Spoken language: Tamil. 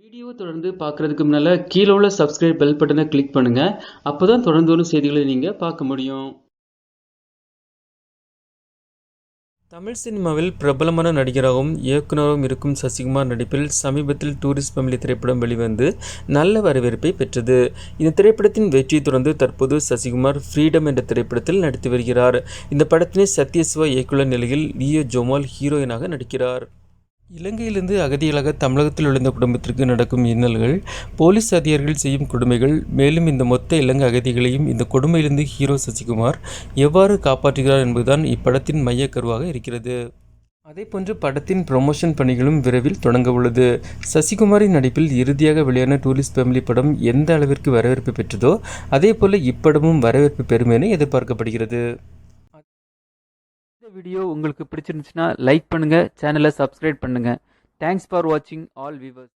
வீடியோ தொடர்ந்து பார்க்குறதுக்கு முன்னால் கீழே உள்ள சப்ஸ்கிரைப் பெல் பட்டனை கிளிக் பண்ணுங்கள் அப்போ தான் தொடர்ந்து வரும் செய்திகளை நீங்கள் பார்க்க முடியும். தமிழ் சினிமாவில் பிரபலமான நடிகராகவும் இயக்குனராகவும் இருக்கும் சசிகுமார் நடிப்பில் சமீபத்தில் டூரிஸ்ட் ஃபேமிலி திரைப்படம் வெளிவந்து நல்ல வரவேற்பை பெற்றது. இந்த திரைப்படத்தின் வெற்றியை தொடர்ந்து தற்போது சசிகுமார் ஃப்ரீடம் என்ற திரைப்படத்தில் நடித்து வருகிறார். இந்த படத்தினை சத்யசிவா இயக்குள்ள நிலையில் லியோ ஜோமால் ஹீரோயினாக நடிக்கிறார். இலங்கையிலிருந்து அகதிகளாக தமிழகத்தில் உழைந்த குடும்பத்திற்கு நடக்கும் இன்னல்கள் போலீஸ் அதிகாரிகள் செய்யும் கொடுமைகள் மேலும் இந்த மொத்த இலங்கை அகதிகளையும் இந்த கொடுமையிலிருந்து ஹீரோ சசிகுமார் எவ்வாறு காப்பாற்றுகிறார் என்பதுதான் இப்படத்தின் மையக்கருவாக இருக்கிறது. அதேபோன்று படத்தின் ப்ரொமோஷன் பணிகளும் விரைவில் தொடங்க உள்ளது. சசிகுமாரின் நடிப்பில் இறுதியாக வெளியான டூரிஸ்ட் ஃபேமிலி படம் எந்த அளவிற்கு வரவேற்பு பெற்றதோ அதே போல இப்படமும் வரவேற்பு பெறும் என எதிர்பார்க்கப்படுகிறது. இந்த வீடியோ உங்களுக்கு பிடிச்சிருந்துச்சுன்னா லைக் பண்ணுங்கள் சேனலை சப்ஸ்கிரைப் பண்ணுங்கள் தேங்க்ஸ் ஃபார் வாட்சிங் ஆல் வியூவர்ஸ்